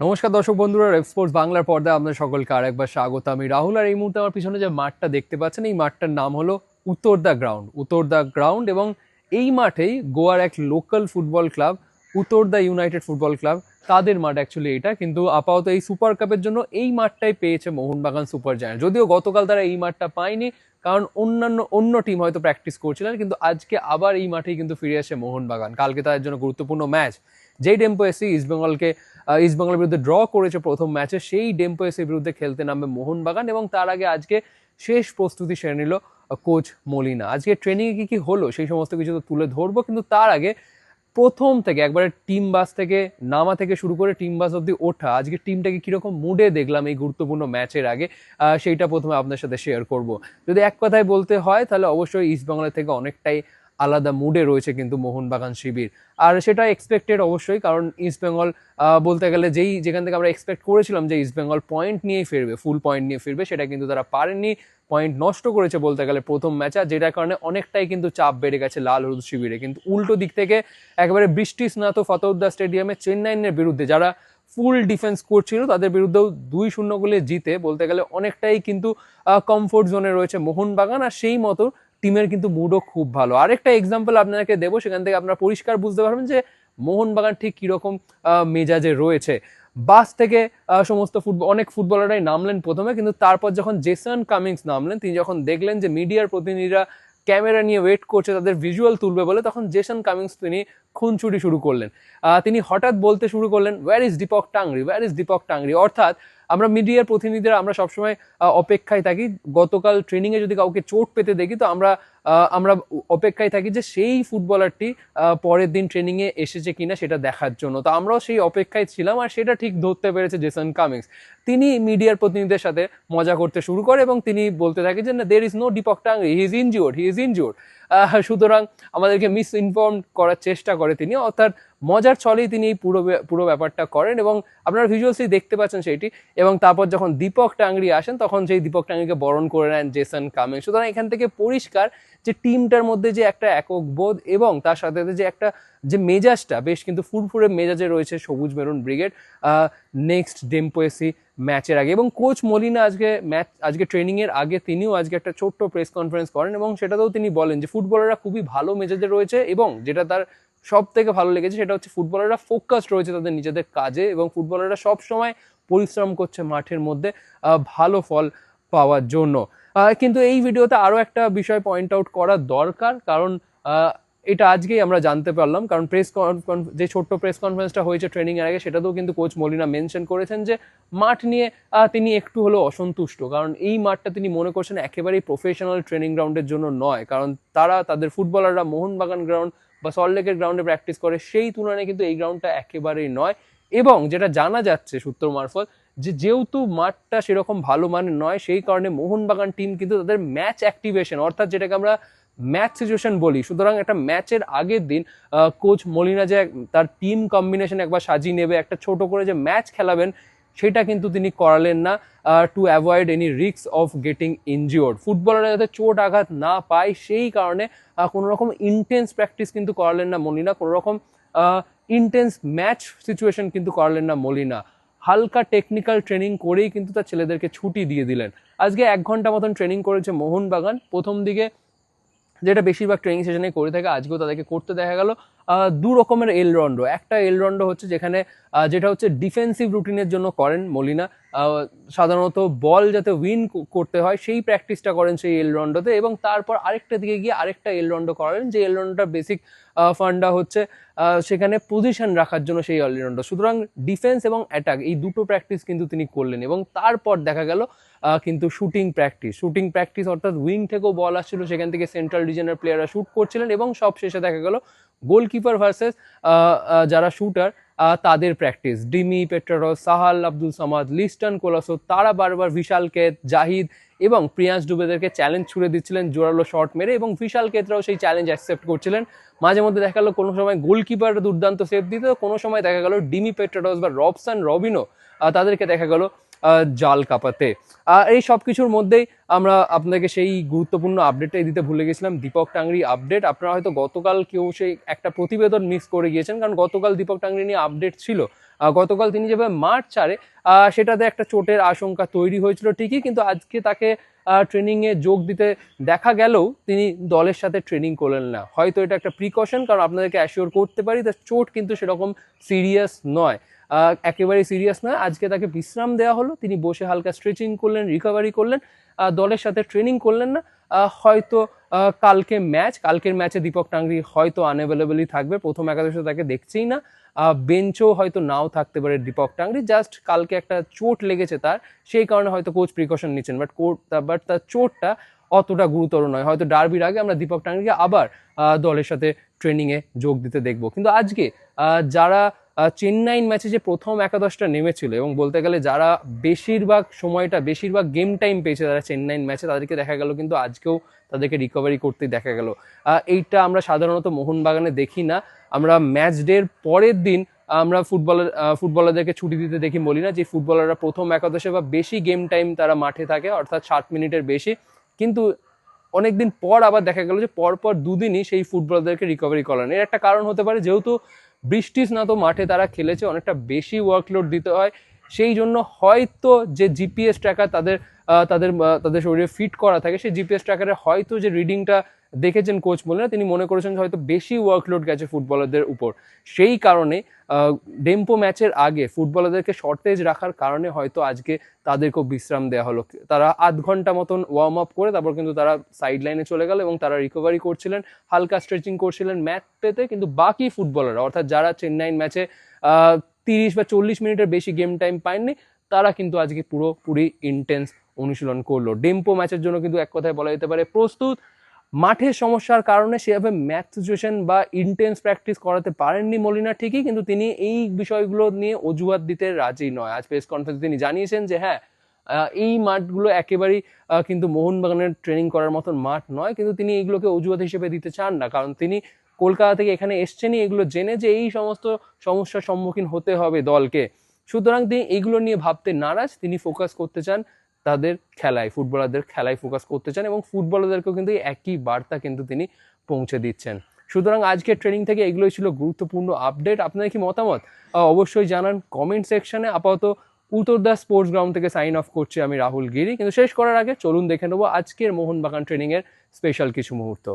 নমস্কার দর্শক বন্ধুরা রেফ স্পোর্টস বাংলার পর্দায় আপনাদের সকলকে আরেকবার স্বাগত। আমি রাহুল আর এই মুহূর্তে আমার পিছনে যে মাঠটা দেখতে পাচ্ছেন, এই মাঠটার নাম হলো উত্তরদা গ্রাউন্ড। উত্তর উত্তরদা গ্রাউন্ড এবং এই মাঠেই গোয়ার এক লোকাল ফুটবল ক্লাব উত্তর উত্তরদা ইউনাইটেড ফুটবল ক্লাব, তাদের মাঠ অ্যাকচুয়ালি এটা। কিন্তু আপাতত এই সুপার কাপের জন্য এই মাঠটাই পেয়েছে মোহনবাগান সুপার জায়ান্ট যদিও গতকাল তারা এই মাঠটা পায়নি, কারণ অন্যান্য, অন্য টিম হয়তো প্র্যাকটিস করছিলেন, কিন্তু আজকে আবার এই মাঠেই কিন্তু ফিরে আসে মোহনবাগান। কালকে তাদের জন্য গুরুত্বপূর্ণ ম্যাচ যেই ডেম্পো এসি ইস্টবেঙ্গলকে ইস্টবেঙ্গলের বিরুদ্ধে ড্র করেছে প্রথম ম্যাচে সেই ডেম্পো এসির বিরুদ্ধে খেলতে নামবে মোহনবাগান এবং তার আগে আজকে শেষ প্রস্তুতি সেরে নিল কোচ মলিনা। আজকে ট্রেনিংয়ে কি কি হলো সেই সমস্ত কিছু তো তুলে ধরবো, কিন্তু তার আগে প্রথম থেকে, একবারে টিম বাস থেকে, নামা থেকে শুরু করে টিম বাস অব্দি ওঠা, আজকে টিমটাকে কীরকম মুডে দেখলাম এই গুরুত্বপূর্ণ ম্যাচের আগে সেইটা প্রথমে আপনার সাথে শেয়ার করব। যদি এক কথায় বলতে হয়, তাহলে অবশ্যই ইস্টবেঙ্গলের থেকে অনেকটাই আলাদা মুডে রয়েছে কিন্তু মোহনবাগান শিবির। আর সেটা এক্সপেক্টেড অবশ্যই, কারণ ইস্টবেঙ্গল বলতে গেলে যেই, যেখান থেকে আমরা এক্সপেক্ট করেছিলাম যে ইস্টবেঙ্গল পয়েন্ট নিয়েই ফিরবে ফুল পয়েন্ট নিয়ে ফিরবে, সেটা কিন্তু তারা পারেননি। পয়েন্ট নষ্ট করেছে বলতে গেলে প্রথম ম্যাচে যেটার কারণে অনেকটাই কিন্তু চাপ বেড়ে গেছে লাল হলুদ শিবিরে। কিন্তু উল্টো দিক থেকে একেবারে বৃষ্টি স্নাত ফতৌদ্দা স্টেডিয়ামে চেন্নাইনের বিরুদ্ধে যারা ফুল ডিফেন্স করছিল, তাদের বিরুদ্ধেও দুই শূন্য গোলে জিতে বলতে গেলে অনেকটাই কিন্তু কমফোর্ট জোনে রয়েছে মোহনবাগান। আর সেই মতো টিমের কিন্তু মুডও খুব ভালো। আরেকটা এক্সাম্পল আপনাকে দেবো, সেখান থেকে আপনারা পরিষ্কার বুঝতে পারবেন যে মোহনবাগান ঠিক কীরকম মেজাজে রয়েছে। বাস থেকে সমস্ত ফুটবল অনেক ফুটবলাররাই নামলেন প্রথমে, কিন্তু তারপর যখন জেসন কামিংস নামলেন, তিনি যখন দেখলেন যে মিডিয়ার প্রতিনিধিরা ক্যামেরা নিয়ে ওয়েট করছে, তাদের ভিজুয়াল তুলবে বলে, তখন জেসন কামিংস তিনি খুনছুটি শুরু করলেন। তিনি হঠাৎ বলতে শুরু করলেন where is Deepak Tangri where is Deepak Tangri অর্থাৎ আমরা মিডিয়ার প্রতিনিধিরা আমরা সবসময় অপেক্ষায় থাকি। গতকাল ট্রেনিংয়ে যদি কাউকে চোট পেতে দেখি, তো আমরা আমরা অপেক্ষায় থাকি যে সেই ফুটবলারটি পরের দিন ট্রেনিংয়ে এসেছে কিনা সেটা দেখার জন্য। তো আমরাও সেই অপেক্ষায় ছিলাম আর সেটা ঠিক ধরতে পেরেছে জেসন কামিংস তিনি মিডিয়ার প্রতিনিধিদের সাথে মজা করতে শুরু করে এবং তিনি বলতে থাকে যে, না there is no Deepak Tangri he is injured he is injured সুতরাং আমাদেরকে মিস ইনফর্ম করার চেষ্টা করে তিনি। অর্থাৎ মজার ছলেই তিনি এই পুরো পুরো ব্যাপারটা করেন এবং আপনারা ভিজুয়ালসই দেখতে পাচ্ছেন সেইটি এবং তারপর যখন দীপক টাংরি আসেন তখন সেই দীপক টাংরিকে বরণ করে নেন জেসন কামিং। সুতরাং এখান থেকে পরিষ্কার যে টিমটার মধ্যে যে একটা একক বোধ এবং তার সাথে সাথে যে একটা যে মেজাজটা, বেশ কিন্তু ফুরফুরে মেজাজে রয়েছে সবুজ মেরুন ব্রিগেড নেক্সট ডেম্পোয়েসি ম্যাচের আগে। এবং কোচ মলিনা আজকে ম্যাচ, আজকে ট্রেনিংয়ের আগে তিনিও আজকে একটা ছোট্ট প্রেস কনফারেন্স করেন এবং সেটাতেও তিনি বলেন যে ফুটবলাররা খুবই ভালো মেজাজে রয়েছে এবং যেটা তার সব থেকে ভালো লেগেছে সেটা হচ্ছে ফুটবলাররা ফোকাসড রয়েছে তাদের নিজেদের কাজে এবং ফুটবলাররা সব সময় পরিশ্রম করছে মাঠের মধ্যে ভালো ফল পাওয়ার জন্য। কিন্তু এই ভিডিওতে আরও একটা বিষয় পয়েন্ট আউট করা দরকার, কারণ এটা আজকেই আমরা জানতে পারলাম, কারণ প্রেস যে ছোট্ট প্রেস কনফারেন্সটা হয়েছে ট্রেনিং এর আগে, সেটাতেও কিন্তু কোচ মলিনা মেনশন করেছেন যে মাঠ নিয়ে তিনি একটু হলেও অসন্তুষ্ট। কারণ এই মাঠটা তিনি মনে করছেন একেবারেই প্রফেশনাল ট্রেনিং গ্রাউন্ডের জন্য নয়। কারণ তারা, তাদের ফুটবলাররা মোহনবাগান গ্রাউন্ড বা সল্টলেকের গ্রাউন্ডে প্র্যাকটিস করে, সেই তুলনায় কিন্তু এই গ্রাউন্ডটা একেবারেই নয়। এবং যেটা জানা যাচ্ছে সূত্র মারফত, যে যেহেতু মাঠটা সেরকম ভালো মানের নয়, সেই কারণে মোহনবাগান টিম কিন্তু তাদের ম্যাচ অ্যাক্টিভেশন অর্থাৎ যেটাকে আমরা ম্যাচ সিচুয়েশন বলি, সুতরাং একটা ম্যাচের আগের দিন কোচ মলিনা যে তার টিম কম্বিনেশন একবার সাজিয়ে নেবে, একটা ছোট করে যে ম্যাচ খেলাবেন, সেটা কিন্তু তিনি করালেন না to avoid any risk of getting injured ফুটবলাররা যাতে চোট আঘাত না পায়, সেই কারণে কোনো রকম ইন্টেন্স প্র্যাকটিস কিন্তু করালেন না মলিনা কোনো রকম ইন্টেন্স ম্যাচ সিচুয়েশন কিন্তু করালেন না মলিনা। হালকা টেকনিক্যাল ট্রেনিং করেই কিন্তু তার ছেলেদেরকে ছুটি দিয়ে দিলেন। আজকে এক ঘণ্টা মতন ট্রেনিং করেছে মোহনবাগান, প্রথম দিকে যেটা বেশিরভাগ ট্রেনিং সেশনে করে থাকে আজকেও তাদেরকে করতে দেখা গেল। দু রকমের এল রন্ডো। একটা এল রন্ডো হচ্ছে যেখানে যেটা হচ্ছে ডিফেন্সিভ রুটিনের জন্য করেন মলিনা। সাধারণত বল যাতে উইন করতে হয়, সেই প্র্যাকটিসটা করেন সেই এল রন্ডোতে। এবং তারপর আরেকটা দিকে গিয়ে আরেকটা এল রন্ডো করেন, যে এল রন্ডোটার বেসিক ফান্ডা হচ্ছে সেখানে পজিশন রাখার জন্য সেই এল রন্ডো। সুতরাং ডিফেন্স এবং অ্যাটাক এই দুটো প্র্যাকটিস কিন্তু তিনি করলেন। এবং তারপর দেখা গেল কিন্তু শুটিং প্র্যাকটিস শুটিং প্র্যাকটিস অর্থাৎ উইং থেকেও বল আসছিল, সেখান থেকে সেন্ট্রাল রিজনের প্লেয়াররা শুট করছিলেন এবং সব শেষে দেখা গেল গোলকিপার ভার্সেস যারা শুটার তাদের practice. Dimi Petratos, Sahal Abdul Samad, Liston Colaco, তারা বারবার বিশাল কেত জাহিদ এবং প্রিয়াংশ ডুবেদেরকে চ্যালেঞ্জ ছুড়ে দিচ্ছিলেন, জোরালো শট মেরে এবং বিশাল কেতরাও সেই চ্যালেঞ্জ অ্যাকসেপ্ট করছিলেন। মাঝে মধ্যে দেখা গেল কোনো সময় গোলকিপার দুর্দান্ত সেভ দিত কোনো সময় দেখা গেল ডিমি পেট্রারস বা রবসান রবিনো তাদেরকে দেখা গেল জাল কাপাতে। আর এই সব কিছুর মধ্যেই আমরা আপনাকে সেই গুরুত্বপূর্ণ আপডেটটাই দিতে ভুলে গেছিলাম, দীপক টাংরি আপডেট আপনারা হয়তো গতকাল কেউ সেই একটা প্রতিবেদন মিস করে গিয়েছেন, কারণ গতকাল দীপক টাংরি নিয়ে আপডেট ছিল। গতকাল তিনি যেভাবে মাঠ ছাড়ে সেটাতে একটা চোটের আশঙ্কা তৈরি হয়েছিল ঠিকই, কিন্তু আজকে তাকে ট্রেনিংয়ে যোগ দিতে দেখা গেলেও তিনি দলের সাথে ট্রেনিং করলেন না। হয়তো এটা একটা প্রিকশন কারণ আপনাদেরকে অ্যাসিওর করতে পারি তার চোট কিন্তু সেরকম সিরিয়াস নয়। একেবারে সিরিয়াস নয়। আজকে তাকে বিশ্রাম দেওয়া হলো। তিনি বসে হালকা স্ট্রেচিং করলেন রিকভারি করলেন দলের সাথে ট্রেনিং করলেন না। হয়তো কালকে ম্যাচ কালকের ম্যাচে দীপক টাংরি হয়তো আনঅ্যাভেলেবলই থাকবে। প্রথম একাদশে তাকে দেখছেই না। বেঞ্চও হয়তো নাও থাকতে পারে দীপক টাংরি। জাস্ট কালকে একটা চোট লেগেছে তার। সেই কারণে হয়তো কোচ প্রিকশন নিচ্ছেন। বাট কোচ বাট তার চোটটা অতটা গুরুতর নয়। হয়তো ডার্বির আগে আমরা দীপক টাংরিকে আবার দলের সাথে ট্রেনিংয়ে যোগ দিতে দেখব। কিন্তু আজকে যারা চেন্নাইন ম্যাচে যে প্রথম একাদশটা নেমেছিল এবং বলতে গেলে যারা বেশিরভাগ সময়টা, বেশিরভাগ গেম টাইম পেয়েছে তারা চেন্নাইন ম্যাচে, তাদেরকে দেখা গেল কিন্তু আজকেও তাদেরকে রিকভারি করতে দেখা গেল। এইটা আমরা সাধারণত মোহনবাগানে দেখি না। আমরা ম্যাচ ডের পরের দিন আমরা ফুটবলার ফুটবলারদেরকে ছুটি দিতে দেখি বলি না যে ফুটবলাররা প্রথম একাদশে বা বেশি গেম টাইম তারা মাঠে থাকে, অর্থাৎ ষাট মিনিটের বেশি। কিন্তু অনেকদিন পর আবার দেখা গেল যে পরপর দুদিনই সেই ফুটবলারদেরকে রিকভারি করানো। এর একটা কারণ হতে পারে যেহেতু বৃষ্টি স্নাত মাঠে তারা খেলেছে, অনেকটা বেশি ওয়ার্কলোড দিতে হয়। সেই জন্য হয়তো যে জিপিএস ট্র্যাকার তাদের তাদের তাদের শরীরে ফিট করা থাকে। সেই জিপিএস ট্র্যাকারে হয়তো যে রিডিংটা দেখেছেন কোচ বলে না তিনি মনে করেছেন হয়তো বেশি ওয়ার্কলোড গেছে ফুটবলারদের উপর। সেই কারণে ডেম্পো ম্যাচের আগে ফুটবলারদেরকে শর্টেজ রাখার কারণে হয়তো আজকে তাদেরকেও বিশ্রাম দেওয়া হলো। তারা আধ ঘণ্টা মতন ওয়ার্ম আপ করে তারপর কিন্তু তারা সাইড লাইনে চলে গেল এবং তারা রিকভারি করছিলেন, হালকা স্ট্রেচিং করছিলেন ম্যাচ পেতে। কিন্তু বাকি ফুটবলাররা অর্থাৎ যারা চেন্নাইন ম্যাচে তিরিশ বা চল্লিশ মিনিটের বেশি গেম টাইম পায়নি, তারা কিন্তু আজকে পুরোপুরি ইন্টেন্স অনুশীলন করল। ডেম্পো ম্যাচের জন্য কিন্তু এক কথায় বলা যেতে পারে প্রস্তুত। মাঠের সমস্যার কারণে সেভাবে ম্যাচ সিচুয়েশন বা ইন্টেন্স প্র্যাকটিস করাতে পারেননি মলিনা ঠিকই, কিন্তু তিনি এই বিষয়গুলো নিয়ে অজুহাত দিতে রাজি নয়। আজ প্রেস কনফারেন্স তিনি জানিয়েছেন যে হ্যাঁ এই মাঠগুলো একেবারেই কিন্তু মোহনবাগানের ট্রেনিং করার মতন মাঠ নয়, কিন্তু তিনি এইগুলোকে অজুহাত হিসেবে দিতে চান না। কারণ তিনি কলকাতা থেকে এখানে এসছেনই, এগুলো জেনে যে এই সমস্ত সমস্যার সম্মুখীন হতে হবে দলকে। সুতরাং তিনি এইগুলো নিয়ে ভাবতে নারাজ। তিনি ফোকাস করতে চান তাদের খেলায় ফুটবলারদের খেলায় ফোকাস করতে চান এবং ফুটবলারদেরকেও কিন্তু একই বার্তা কিন্তু তিনি পৌঁছে দিচ্ছেন। সুতরাং আজকের ট্রেনিং থেকে এগুলোই ছিল গুরুত্বপূর্ণ আপডেট আপনার কি মতামত? অবশ্যই জানান কমেন্ট সেকশনে আপাতত উত্তরদা স্পোর্টস গ্রাউন্ড থেকে সাইন অফ করছি আমি রাহুল গিরি। কিন্তু শেষ করার আগে চলুন দেখে নেব আজকের মোহনবাগান ট্রেনিংয়ের স্পেশাল কিছু মুহূর্ত।